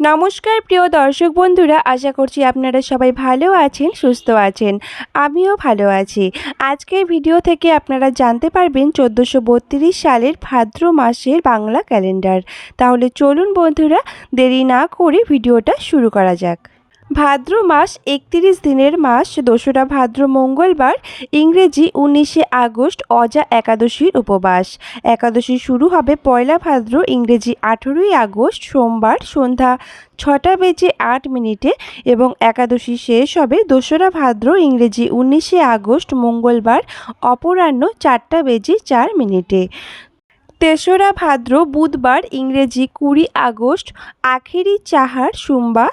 নমস্কার প্রিয় দর্শক বন্ধুরা, আশা করছি আপনারা সবাই ভালো আছেন, সুস্থ আছেন। আমিও ভালো আছি। আজকের ভিডিও থেকে আপনারা জানতে পারবেন চোদ্দোশো সালের ভাদ্র মাসের বাংলা ক্যালেন্ডার। তাহলে চলুন বন্ধুরা, দেরি না করে ভিডিওটা শুরু করা যাক। ভাদ্র মাস একত্রিশ দিনের মাস, দোসরা ভাদ্র মঙ্গলবার, ইংরেজি উনিশে আগস্ট, অজা একাদশীর উপবাস। একাদশী শুরু হবে পয়লা ভাদ্র, ইংরেজি আঠেরোই আগস্ট, সোমবার সন্ধ্যা ছটা বেজে আট মিনিটে এবং একাদশী শেষ হবে দোসরা ভাদ্র, ইংরেজি উনিশে আগস্ট, মঙ্গলবার, অপরাহ্ন চারটা বেজে চার মিনিটে। তেসরা ভাদ্র, বুধবার, ইংরেজি কুড়ি আগস্ট, আখেরি চাহার, সুম্বা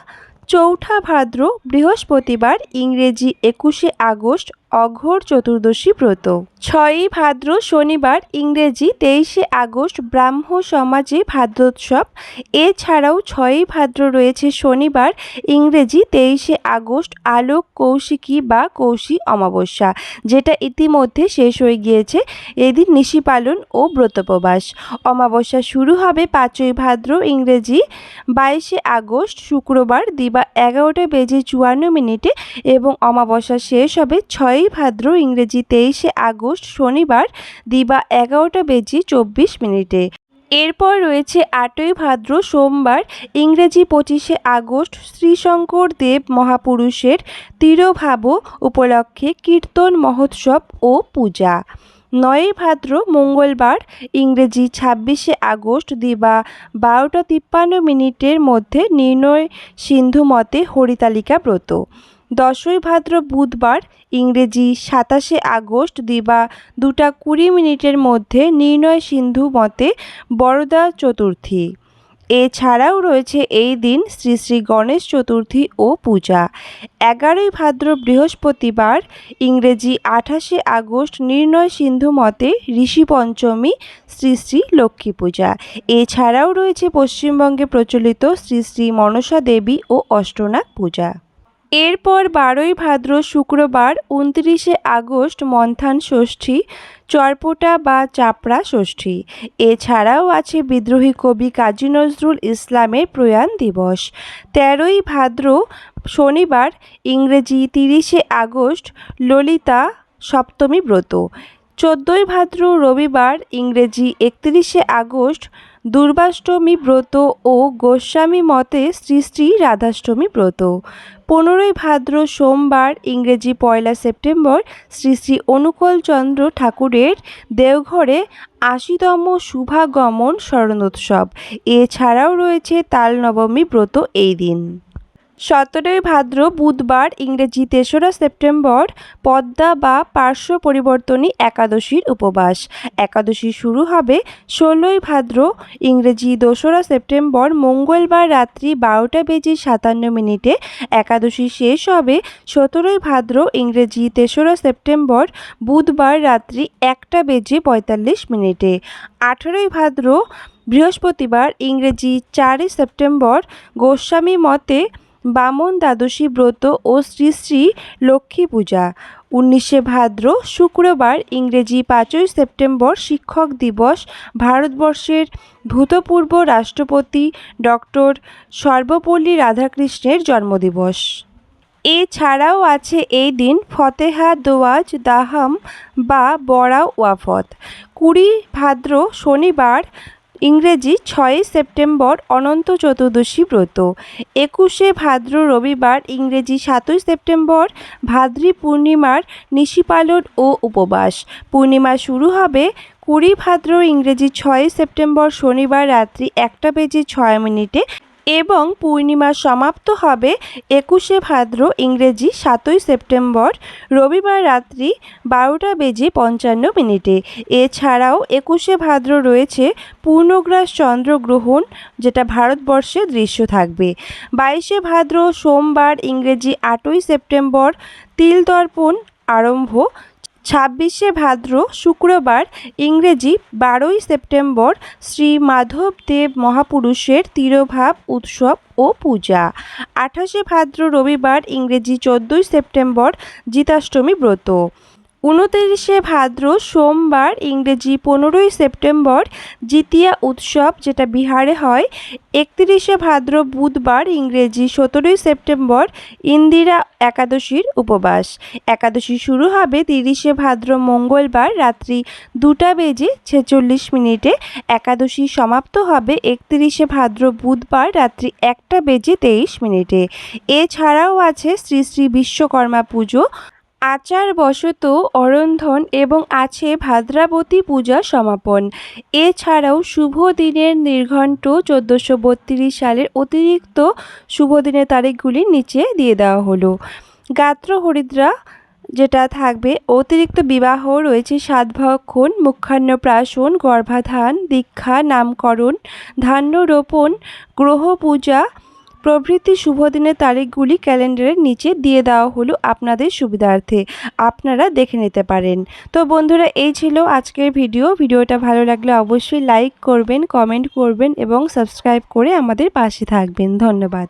চৌঠা ভাদ্র বৃহস্পতিবার ইংরেজি একুশে আগস্ট অঘোর চতুর্দশী ব্রত। ছয়ই ভাদ্র শনিবার, ইংরেজি তেইশে আগস্ট, ব্রাহ্ম সমাজে ভাদ্রোৎসব। এছাড়াও ছয়ই ভাদ্র রয়েছে শনিবার, ইংরেজি তেইশে আগস্ট, আলোক কৌশিকী বা কৌশি অমাবস্যা, যেটা ইতিমধ্যে শেষ হয়ে গিয়েছে। এদিন নিশি পালন ও ব্রতপ্রবাস অমাবস্যা শুরু হবে পাঁচই ভাদ্র, ইংরেজি বাইশে আগস্ট, শুক্রবার দিবা এগারোটা বেজে চুয়ান্ন মিনিটে এবং অমাবস্যা শেষ হবে ছয়ই ভাদ্র ইংরেজি তেইশে আগস্ট শনিবার দিবা এগারোটা বেজে চব্বিশ মিনিটে। এরপর রয়েছে আটই ভাদ্র সোমবার ইংরেজি পঁচিশে আগস্ট শ্রীশঙ্কর দেব মহাপুরুষের তিরোভাব উপলক্ষে কীর্তন মহোৎসব ও পূজা। নয়ই ভাদ্র মঙ্গলবার ইংরেজি ছাব্বিশে আগস্ট দিবা বারোটা তিপ্পান্ন মিনিটের মধ্যে নির্ণয় সিন্ধু মতে হরিতালিকা ব্রত দশই ভাদ্র বুধবার ইংরেজি সাতাশে আগস্ট দিবা দুটা কুড়ি মিনিটের মধ্যে নির্ণয় সিন্ধু মতে বরদা চতুর্থী। এছাড়াও রয়েছে এই দিন শ্রী শ্রী গণেশ চতুর্থী ও পূজা। এগারোই ভাদ্র বৃহস্পতিবার ইংরেজি আঠাশে আগস্ট নির্ণয় সিন্ধু মতে ঋষি পঞ্চমী, শ্রী শ্রী লক্ষ্মী পূজা। এছাড়াও রয়েছে পশ্চিমবঙ্গে প্রচলিত শ্রী শ্রী মনসা দেবী ও অষ্টনাগ পূজা। এরপর বারোই ভাদ্র শুক্রবার উনত্রিশে আগস্ট মন্থান ষষ্ঠী, চরপোটা বা চাপড়া ষষ্ঠী। এছাড়াও আছে বিদ্রোহী কবি কাজী নজরুল ইসলামের প্রয়াণ দিবস। তেরোই ভাদ্র শনিবার ইংরেজি তিরিশে আগস্ট ললিতা সপ্তমী ব্রত। চোদ্দোই ভাদ্র রবিবার ইংরেজি একত্রিশে আগস্ট দুর্বাষ্টমী ব্রত ও গোস্বামী মতে শ্রী শ্রী রাধাষ্টমী ব্রত। পনেরোই ভাদ্র সোমবার ইংরেজি পয়লা সেপ্টেম্বর শ্রী শ্রী অনুকূলচন্দ্র ঠাকুরের দেওঘরে আশিতম শুভাগমন স্মরণোৎসব এছাড়াও রয়েছে তাল নবমী ব্রত এই দিন। সতেরোই ভাদ্র বুধবার ইংরেজি তেসরা সেপ্টেম্বর পদ্মা বা পার্শ্ব পরিবর্তনী একাদশীর উপবাস। একাদশী শুরু হবে ষোলোই ভাদ্র ইংরেজি দোসরা সেপ্টেম্বর মঙ্গলবার রাত্রি বারোটা বেজে সাতান্ন মিনিটে। একাদশী শেষ হবে সতেরোই ভাদ্র ইংরেজি তেসরা সেপ্টেম্বর বুধবার রাত্রি একটা বেজে পঁয়তাল্লিশ মিনিটে। আঠেরোই ভাদ্র বৃহস্পতিবার ইংরেজি চারই সেপ্টেম্বর গোস্বামী মতে বামন দ্বাদশী ব্রত ও শ্রী শ্রী লক্ষ্মী পূজা। উনিশে ভাদ্র শুক্রবার ইংরেজি পাঁচই সেপ্টেম্বর শিক্ষক দিবস ভারতবর্ষের ভূতপূর্ব রাষ্ট্রপতি ডক্টর সর্বপল্লী রাধাকৃষ্ণের জন্মদিবস। এছাড়াও আছে এই দিন ফতেহা দোয়াজ দাহাম বা বড়া ওয়াফত। কুড়ি ভাদ্র শনিবার ইংরেজি ছয়ই সেপ্টেম্বর অনন্ত চতুর্দশী ব্রত। একুশে ভাদ্র রবিবার ইংরেজি সাতই সেপ্টেম্বর ভাদ্রী পূর্ণিমার নিশিপালন ও উপবাস। পূর্ণিমা শুরু হবে কুড়ি ভাদ্র ইংরেজি ছয়ই সেপ্টেম্বর শনিবার রাত্রি একটা বেজে ছয় মিনিটে এবং পূর্ণিমা সমাপ্ত হবে একুশে ভাদ্র ইংরেজি সাতই সেপ্টেম্বর, রবিবার রাত্রি বারোটা বেজে পঞ্চান্ন মিনিটে। এছাড়াও একুশে ভাদ্র রয়েছে পূর্ণগ্রাস চন্দ্রগ্রহণ, যেটা ভারতবর্ষে দৃশ্য থাকবে। বাইশে ভাদ্র সোমবার ইংরেজি আটই সেপ্টেম্বর, তিল দর্পণ আরম্ভ ছাব্বিশে ভাদ্র শুক্রবার ইংরেজি বারোই সেপ্টেম্বর শ্রী মাধবদেব মহাপুরুষের তিরোভাব উৎসব ও পূজা। আঠাশে ভাদ্র রবিবার ইংরেজি চোদ্দোই সেপ্টেম্বর জিতাষ্টমী ব্রত। উনতিরিশে ভাদ্র সোমবার ইংরেজি পনেরোই সেপ্টেম্বর জিতিয়া উৎসব, যেটা বিহারে হয়, একত্রিশে ভাদ্র বুধবার ইংরেজি সতেরোই সেপ্টেম্বর ইন্দিরা একাদশীর উপবাস। একাদশী শুরু হবে তিরিশে ভাদ্র মঙ্গলবার রাত্রি দুটা বেজে ছেচল্লিশ মিনিটে। একাদশী সমাপ্ত হবে একত্রিশে ভাদ্র বুধবার রাত্রি একটা বেজে তেইশ মিনিটে। এছাড়াও আছে শ্রী শ্রী বিশ্বকর্মা পুজো আচার বশত অরন্ধন এবং আছে ভাদ্রাবতী পূজা সমাপন। এছাড়াও শুভ দিনের নির্ঘণ্ট চোদ্দোশো বত্রিশ সালের অতিরিক্ত শুভ দিনের তারিখগুলি নিচে দিয়ে দেওয়া হলো। গাত্র হরিদ্রা যেটা থাকবে, অতিরিক্ত বিবাহ রয়েছে সাতভক্ষণ মুখান্নপ্রাশন গর্ভাধান, দীক্ষা, নামকরণ ধান্য রোপণ গ্রহ পূজা প্রভৃতি শুভ দিনের তারিখগুলি ক্যালেন্ডারের নিচে দিয়ে দেওয়া হলো আপনাদের সুবিধার্থে। আপনারা দেখে নিতে পারেন। তো বন্ধুরা, এই ছিল আজকের ভিডিও। ভিডিওটা ভালো লাগলে অবশ্যই লাইক করবেন, কমেন্ট করবেন এবং সাবস্ক্রাইব করে আমাদের পাশে থাকবেন। ধন্যবাদ।